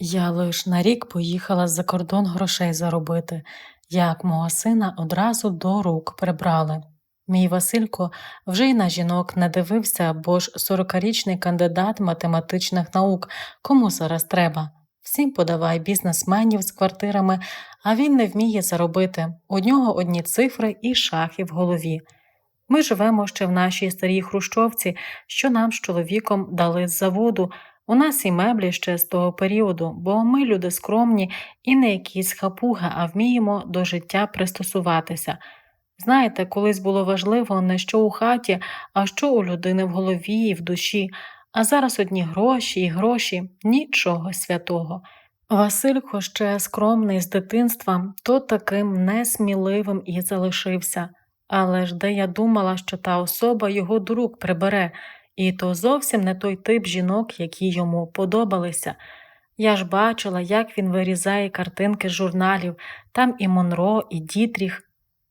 Я лиш на рік поїхала за кордон грошей заробити, як мого сина одразу до рук прибрали. Мій Василько вже й на жінок не дивився, бо ж сорокарічний кандидат математичних наук, кому зараз треба. Всім подавай бізнесменів з квартирами, а він не вміє заробити. У нього одні цифри і шахи в голові. Ми живемо ще в нашій старій хрущовці, що нам з чоловіком дали з заводу. У нас і меблі ще з того періоду, бо ми люди скромні і не якісь хапуги, а вміємо до життя пристосуватися. Знаєте, колись було важливо не що у хаті, а що у людини в голові і в душі, а зараз одні гроші і гроші, нічого святого. Василько ще скромний з дитинства, то таким несміливим і залишився. Але ж де я думала, що та особа його до прибере, і то зовсім не той тип жінок, які йому подобалися. Я ж бачила, як він вирізає картинки з журналів, там і Монро, і Дітріх.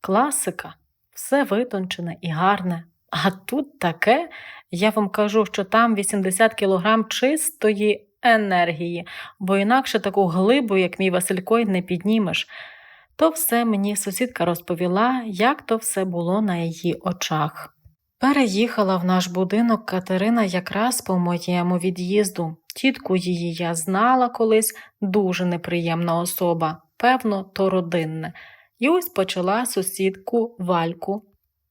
Класика, все витончене і гарне. А тут таке, я вам кажу, що там 80 кілограм чистої енергії, бо інакше таку глибу, як мій Василько, й не піднімеш. То все мені сусідка розповіла, як то все було на її очах. Переїхала в наш будинок Катерина якраз по моєму від'їзду. Тітку її я знала колись дуже неприємна особа, певно, то родинне. І ось почала сусідку Вальку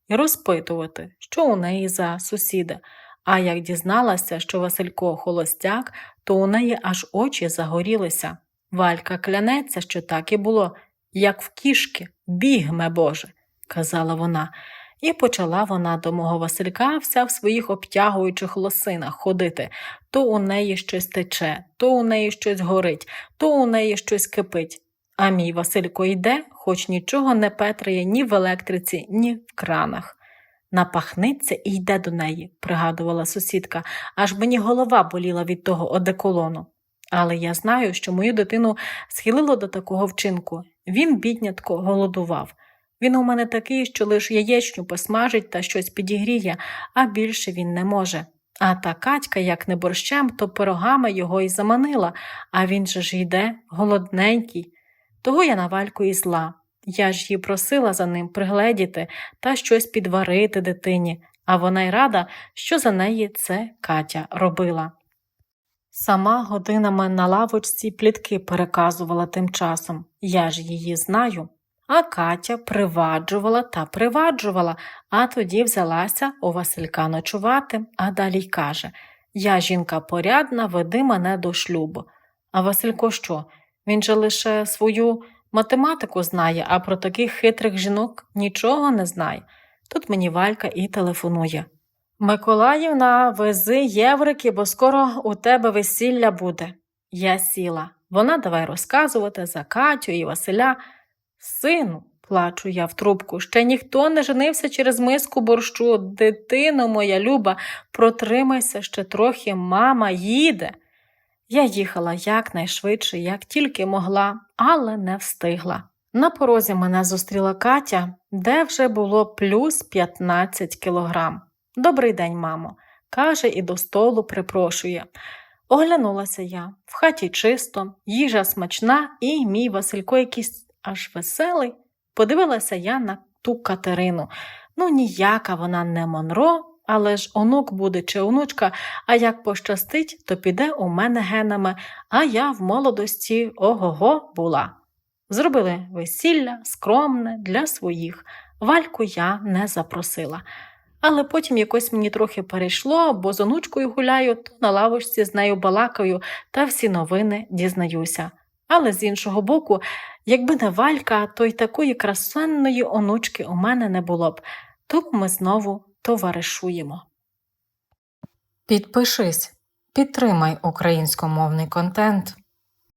розпитувати, що у неї за сусіда. А як дізналася, що Василько холостяк, то у неї аж очі загорілися. Валька клянеться, що так і було, як в кішки, бігме Боже, казала вона. І почала вона до мого Василька вся в своїх обтягуючих лосинах ходити. То у неї щось тече, то у неї щось горить, то у неї щось кипить. А мій Василько йде, хоч нічого не петрає ні в електриці, ні в кранах. Напахниться і йде до неї, пригадувала сусідка, аж мені голова боліла від того одеколону. Але я знаю, що мою дитину схилило до такого вчинку. Він, біднятко, голодував. Він у мене такий, що лише яєчню посмажить та щось підігріє, а більше він не може. А та Катька, як не борщем, то пирогами його й заманила, а він же ж йде голодненький. Того я на вальку і зла. Я ж її просила за ним пригледіти та щось підварити дитині, а вона й рада, що за неї це Катя робила. Сама годинами на лавочці плітки переказувала тим часом, я ж її знаю. А Катя приваджувала та приваджувала, а тоді взялася у Василька ночувати, а далі й каже Я жінка порядна, веди мене до шлюбу. А Василько що? Він же лише свою математику знає, а про таких хитрих жінок нічого не знає. Тут мені Валька і телефонує. Миколаївна, вези єврики, бо скоро у тебе весілля буде. Я сіла. Вона давай розказувати за Катю і Василя. Сину, плачу я в трубку, ще ніхто не женився через миску борщу. Дитино моя люба, протримайся ще трохи, мама їде. Я їхала якнайшвидше, як тільки могла, але не встигла. На порозі мене зустріла Катя, де вже було плюс 15 кілограм. Добрий день, мамо, каже і до столу припрошує. Оглянулася я в хаті чисто, їжа смачна, і мій Василько якийсь аж веселий. Подивилася я на ту Катерину. Ну, ніяка вона не Монро, але ж онук буде чи онучка, а як пощастить, то піде у мене генами, а я в молодості ого-го була. Зробили весілля скромне для своїх. Вальку я не запросила. Але потім якось мені трохи перейшло, бо з онучкою гуляю, то на лавочці з нею балакаю та всі новини дізнаюся. Але з іншого боку, якби не Валька, то й такої красенної онучки у мене не було б, тому ми знову товаришуємо. Підпишись, підтримай українськомовний контент.